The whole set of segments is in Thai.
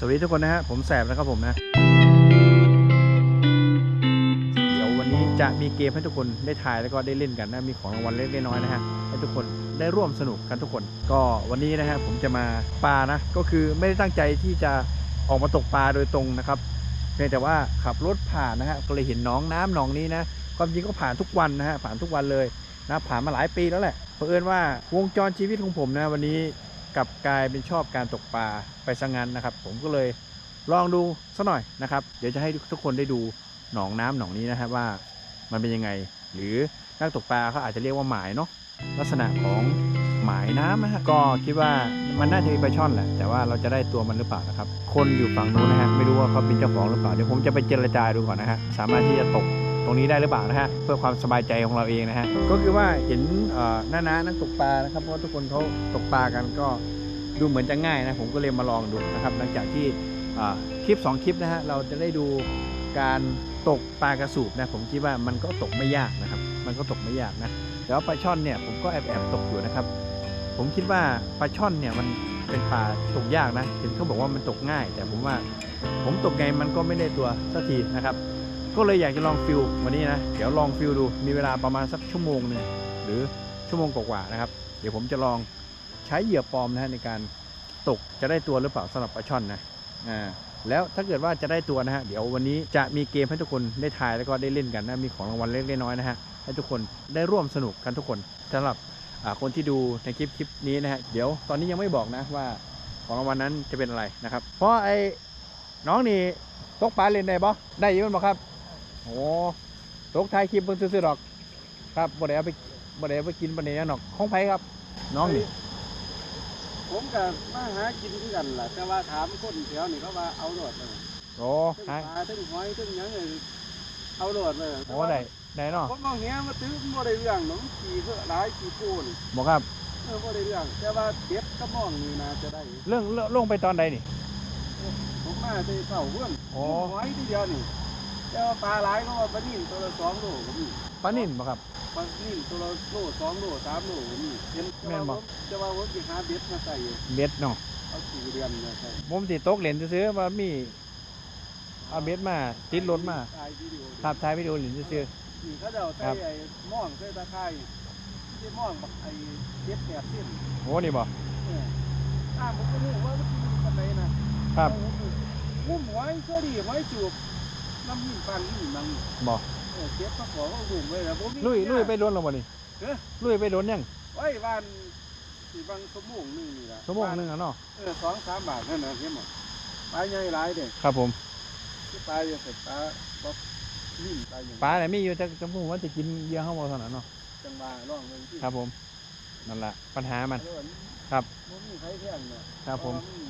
สวัสดีทุกคนนะฮะ ผมแสบนะครับผมนะ เดี๋ยววันนี้จะมีเกมให้ทุกคนได้ถ่ายแล้วก็ได้เล่นกันนะ มีของรางวัลเล็กๆน้อยๆนะฮะ ให้ทุกคนได้ร่วมสนุกกันทุกคน ก็วันนี้นะฮะผมจะมาปลานะ ก็คือไม่ได้ตั้งใจที่จะออกมาตกปลาโดยตรงนะครับเพียงแต่ว่าขับรถผ่านนะฮะ ก็เลยเห็นหน้องน้ำหนองนี้นะ ความจริงก็ผ่านทุกวันนะฮะ ผ่านทุกวันเลยนะ ผ่านมาหลายปีแล้วแหละ เผอิญว่าวงจรชีวิตของผมนะวันนี้ กลับกลายเป็นชอบการตกปลาไปซะงั้นนะครับ ผมก็เลยลองดูสักหน่อยนะครับ เดี๋ยวจะให้ทุกคนได้ดูหนองน้ำหนองนี้นะครับว่ามันเป็นยังไง หรือนักตกปลาเขาอาจจะเรียกว่าหมายเนาะลักษณะของหมายน้ำนะฮะก็คิดว่ามันน่าจะมีปลาช่อนแหละแต่ว่าเราจะได้ตัวมันหรือเปล่านะครับ คนอยู่ฝั่งนู้นนะฮะไม่รู้ว่าเขาเป็นเจ้าของหรือเปล่าเดี๋ยวผมจะไปเจรจาดูก่อนนะฮะสามารถที่จะตก ตรงนี้ได้หรือเปล่านะฮะเพื่อความสบายใจของเราเองนะฮะก็คือว่าเห็นหน้าน้านักตกปลานะครับเพราะทุกคนเขาตกปลากันก็ดูเหมือนจะง่ายนะผมก็เลยมาลองดูนะครับหลังจากที่คลิป 2 คลิปนะฮะเราจะได้ดูการตกปลากระสูบนะผมคิดว่ามันก็ตกไม่ยากนะครับ มันก็ตกไม่ยากนะแต่ว่าปลาช่อนเนี่ยผมก็แอบแอบตกอยู่นะครับ ผมคิดว่าปลาช่อนเนี่ยมันเป็นปลาตกยากนะเห็นเขาบอกว่ามันตกง่าย แต่ผมว่าผมตกไงมันก็ไม่ได้ตัวสักทีนะครับ ก็เลยอยากจะลองฟิลวันนี้นะ เดี๋ยวลองฟิลดู มีเวลาประมาณสักชั่วโมงหนึ่งหรือชั่วโมงกว่าๆนะครับ เดี๋ยวผมจะลองใช้เหยื่อปลอมนะฮะในการตกจะได้ตัวหรือเปล่าสำหรับปลาช่อนนะอ่าแล้วถ้าเกิดว่าจะได้ตัวนะฮะเดี๋ยววันนี้จะมีเกมให้ทุกคนได้ทายแล้วก็ได้เล่นกันนะมีของรางวัลเล็กๆน้อยๆนะฮะให้ทุกคนได้ร่วมสนุกกันทุกคนสำหรับคนที่ดูในคลิปคลิปนี้นะฮะเดี๋ยวตอนนี้ยังไม่บอกนะว่าของรางวัลนั้นจะเป็นอะไรนะครับ เพราะไอ้น้องนี่ตกปลาเล่นได้บ่ได้ยินบ่ครับ โอ้ตกท้ายคลิปเพิ่งซื้อๆดอก ครับบ่ได้เอาไปบ่ได้เอาไปกินบ่ได้หยังดอกของไผครับ น้องนี่ผมกับมาหากินคือกันล่ะแต่ว่าถามคนแถวนี่เขาว่าเอาโหลดเลยโอ้ทั้งฮะปลาทั้งหอยทั้งหยังเลยเอาโหลดเลยโอ้ได้ได้เนาะผมมองเนี้ยมาตื้อมันบ่ได้เรื่องหนองขี่เพื่อหลายขี่ปูนบ่ครับ เออบ่ได้เรื่อง แต่ว่าเด็ดก็มองนี่นะจะได้เรื่องเรื่องลงไปตอนใดนี่ ผมมาได้เต่าเพื่อนโอ้ หอยทีเดียวนี่ แต่ว่าปลาหลายก็ว่าปลานิ่มตัวละสองโลก็มีปลานิ่นบ่ครับ ปลานิ่มตัวละโลสองโลสามโลก็มีเห็นแม่นบ่ จะว่าผมจะหาเบ็ดมาใส่อยู่เบ็ดเนาะเอาสี่เดือนมาใส่ผมติตกเหรียญซื้อๆว่ามีเอาเบ็ดมาติดรถมาถ่ายวิดีโอภาพถ่ายวิดีโอเหรียญซื้อ นี่เขาจะเอาครัใส่บไอ้หม่องใส่ตะไคร้ที่หม่องบักไอ้เจ็ดแปดเส้นๆโอ้นี่บ่เอออ้าวผมก็รู้ว่ามันคือปันไหนนะครับงุ้มไว้ก็ดีไว้จูบ น้ำหินฟังหินมันบ่เออเจ็บก็ขอเขาหุ่มไว้แล้วผมมีลุยลุยไปยโดนแล้วบ่นี่เอ้อลุยไปโดนยังไว้บ้านสี่บางสมงหนึงนี่ล่ะชั่วโมงหนึงอะเนาะเออสองสามบาทนั่นนะเห็นบ่ปลาใหญ่หลายเด้ครับผมที่ปลาจะเสร็จปลาบ่นิ่มปลาอย่างปลาเนี่ยมีอยู่แต่จังผมว่าจะกินเหยื่อเฮาบ่เท่านั้นเนาะจังหวะร่องเงินที่ครับผมนั่นล่ะปัญหามัน แล้วครับมันมีไผแท่งเนี่ยครับผม เพาะว่า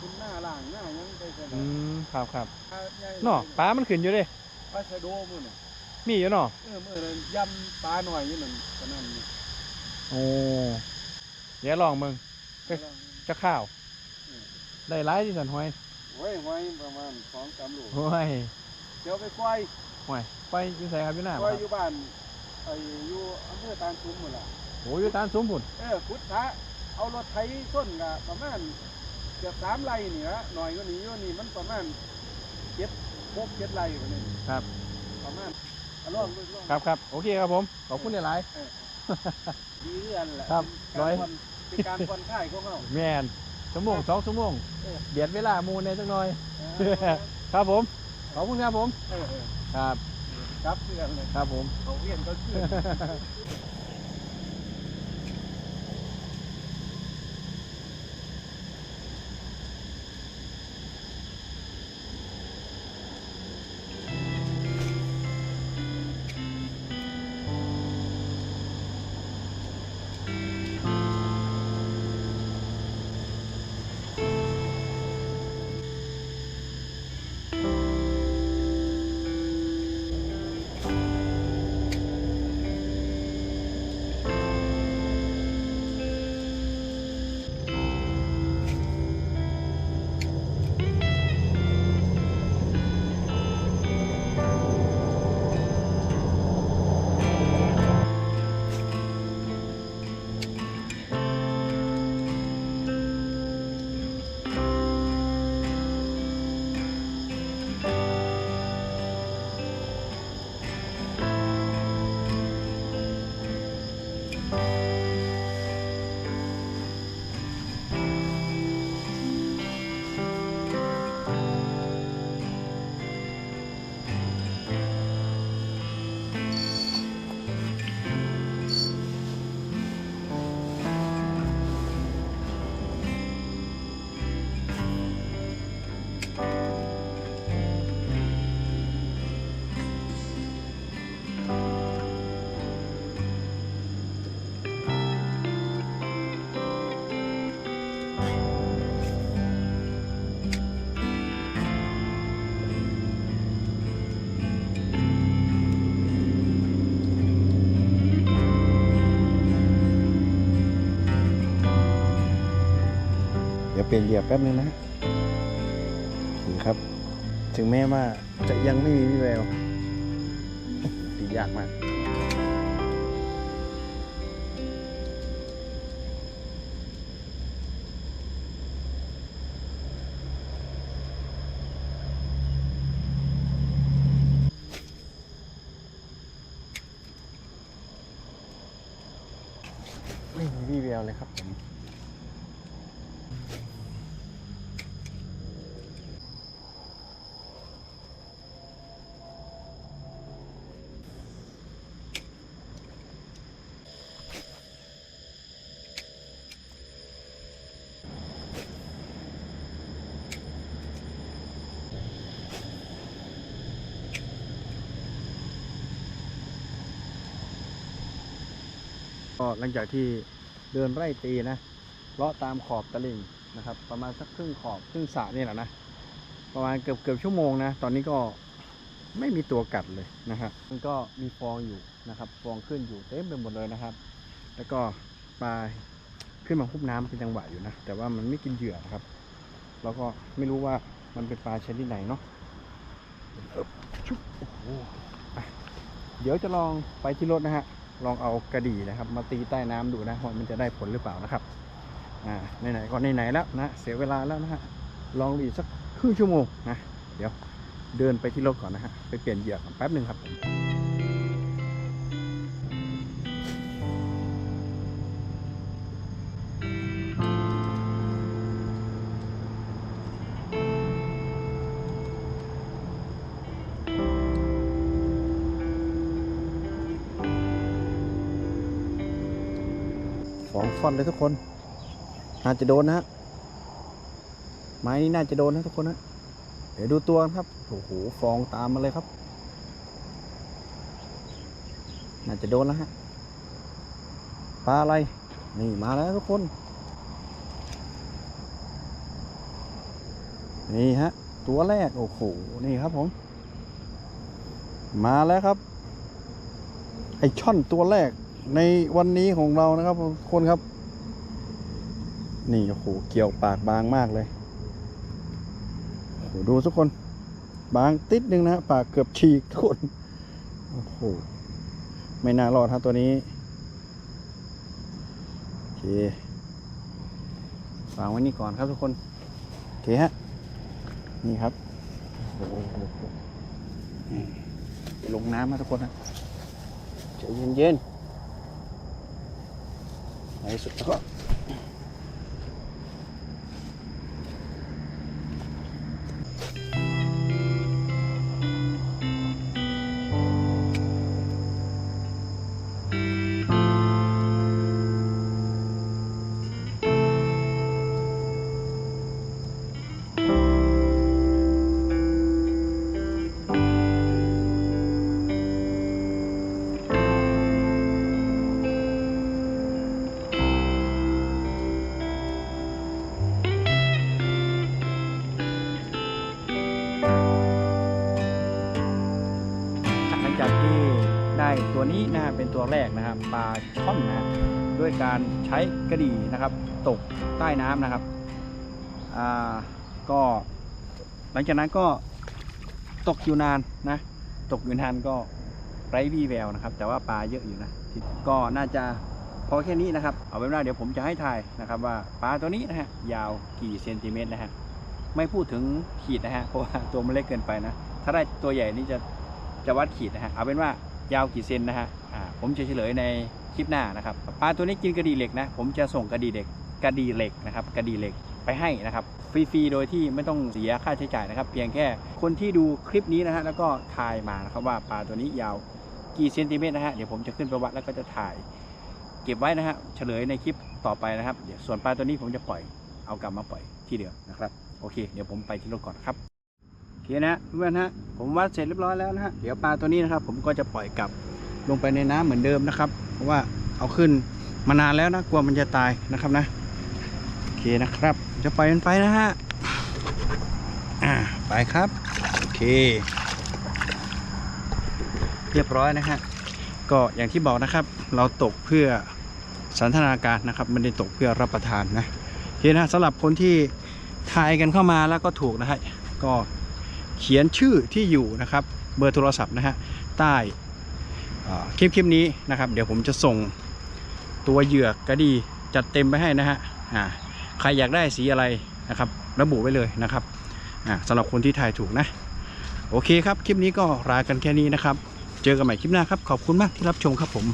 คุณหน้าล่างหน้ายังไปขนาอืดมครับครับปลาใหญ่เนาะปลามันขึ้นอยู่เด้ปลาชะโดมือน่ะมีอยู่เนาะเออมือนั้นยำปลาหน่อยนี่มันก็นั่นนี่โอ้เดี๋ยวลองมึงเอ้ยจะข้าวได้หลายที่สันหอยโอ้ยหอยประมาณสองสามโลโอ้ยเดี๋ยวไปควายหอยไปอยู่ไสครับอยู่หน้าคบ่วายครับอยู่บ้านไอ้อยู่อำเภอตาลซุ้มหมดละโอ้อยู่ตานซุ้มพุ่นเออขุดทะเอารถไถต้นกะประมาณ เกือบสามไร่นี่ละหน่อยก็นี้อยู่นี่มันประมาณเจ็ดหกเจ็ดไร่กว่านี้ครับ ประมาณเอาลองดูลองครับครับโอเคครับผมขอบคุณหลายดีเรื่อนแหละครับเป็นร้อยการผ่อนเป็นการผ่อนคลายของเราๆแมนชั่วโมงสองชั่วโมงเออเบียดเวลาหมูในจังหน่อย เออครับผม ขอบคุณครับผม เออเออครับ ครับเพื่อนเลยครับผม เขาเวียนก็ขึ้น เปลี่ยนเหยียบแป๊บนึงนะฮะนี่ครับ ถึงแม้ว่าจะยังไม่มีวี่แววตียากมาก ก็หลังจากที่เดินไร่ตีนะเลาะตามขอบตลิ่งนะครับ ประมาณสักครึ่งขอบครึ่งสระนี่แหละนะประมาณเกือบเกือบชั่วโมงนะตอนนี้ก็ไม่มีตัวกัดเลยนะครับมันก็มีฟองอยู่นะครับฟองขึ้นอยู่เต็มไปหมดเลยนะครับ แล้วก็ปลาขึ้นมาพุบน้ำเป็นจังหวะอยู่นะแต่ว่ามันไม่กินเหยื่อนะครับ แล้วก็ไม่รู้ว่ามันเป็นปลาชนิดไหนเนาะชุบโอ้โหอะเดี๋ยวจะลองไปที่รถนะฮะ ลองเอากระดี่นะครับ มาตีใต้น้ำดูนะว่ามันจะได้ผลหรือเปล่านะครับอ่าไหนๆก็ไหนๆแล้วนะเสียเวลาแล้วนะฮะลองดูอีกสักครึ่งชั่วโมงนะเดี๋ยวเดินไปที่รถก่อนนะฮะไปเปลี่ยนเหยื่อก่อนแป๊บหนึ่งครับ องฟอนเลยทุกคน น่าจะโดนนะฮะไม้นี้น่าจะโดนนะทุกคนนะเดี๋ยวดูตัวครับโอ้โหฟองตามมาเลยครับ น่าจะโดนแล้วฮะปลาอะไรนี่มาแล้วทุกคน นี่ฮะ ตัวแรก โอ้โหนี่ครับผม มาแล้วครับ ไอช่อนตัวแรก ในวันนี้ของเรานะครับคนครับ นี่โอ้โหเกี่ยวปากบางมากเลยโอ้โหดูทุกคน บางติดนึงนะฮะปากเกือบฉีกทุกคนโอ้โหไม่น่ารอดฮะตัวนี้โอเควางไว้นี่ก่อนครับทุกคนโอเคฮะนี่ครับโอ้โหลงน้ำมาทุกคนนะใจเย็นๆ ในที่ ตัวนี้นะฮะเป็นตัวแรกนะครับปลาช่อนนะฮะด้วยการใช้กระดี่นะครับ ตกใต้น้ำนะครับอ่าก็หลังจากนั้นก็ตกอยู่นานนะตกอยู่นานก็ไร้วี่แววนะครับ แต่ว่าปลาเยอะอยู่นะก็น่าจะพอแค่นี้นะครับ เอาเป็นว่าเดี๋ยวผมจะให้ทายนะครับว่าปลาตัวนี้นะฮะยาวกี่เซนติเมตรนะฮะไม่พูดถึงขีดนะฮะเพราะว่าตัวมันเล็กเกินไปนะ ถ้าได้ตัวใหญ่นี่จะจะวัดขีดนะฮะเอาเป็นว่า ยาวกี่เซนนะฮะผมจะเฉลยในคลิปหน้านะครับปลาตัวนี้กินกระดีเหล็กนะ ผมจะส่งกระดีเหล็กกระดีเหล็กนะครับกระดีเหล็กไปให้นะครับฟรีๆโดยที่ไม่ต้องเสียค่าใช้จ่ายนะครับ เพียงแค่คนที่ดูคลิปนี้นะฮะแล้วก็ทายมานะครับว่าปลาตัวนี้ยาวกี่เซนติเมตรนะฮะเดี๋ยวผมจะขึ้นไปวัดแล้วก็จะถ่าย เก็บไว้นะฮะเฉลยในคลิปต่อไปนะครับเดี๋ยวส่วนปลาตัวนี้ผมจะปล่อยเอากลับมาปล่อยที่เดิมนะครับโอเค เดี๋ยวผมไปที่รถก่อนครับ เคนะเพื่อนฮะผมวัดเสร็จเรียบร้อยแล้วนะฮะเดี๋ยวปลาตัวนี้นะครับ ผมก็จะปล่อยกลับลงไปในน้ำเหมือนเดิมนะครับ เพราะว่าเอาขึ้นมานานแล้วนะกลัวมันจะตายนะครับนะโอเคนะครับ จะปล่อยมันไปนะฮะอ่าไปครับโอเค เรียบร้อยนะฮะก็อย่างที่บอกนะครับ เราตกเพื่อสันทนาการนะครับไม่ได้ตกเพื่อรับประทานนะโอเคนะสำหรับคนที่ทายกันเข้ามาแล้วก็ถูกนะฮะก็ เขียนชื่อที่อยู่นะครับเบอร์โทรศัพท์นะฮะใต้คลิปคลิปนี้นะครับเดี๋ยวผมจะส่งตัวเหยือกกระดีจัดเต็มไปให้นะฮะอ่าใครอยากได้สีอะไรนะครับระบุไว้เลยนะครับอ่าสำหรับคนที่ทายถูกนะ โอเคครับ คลิปนี้ก็ลากันแค่นี้นะครับ เจอกันใหม่คลิปหน้าครับ ขอบคุณมากที่รับชมครับผม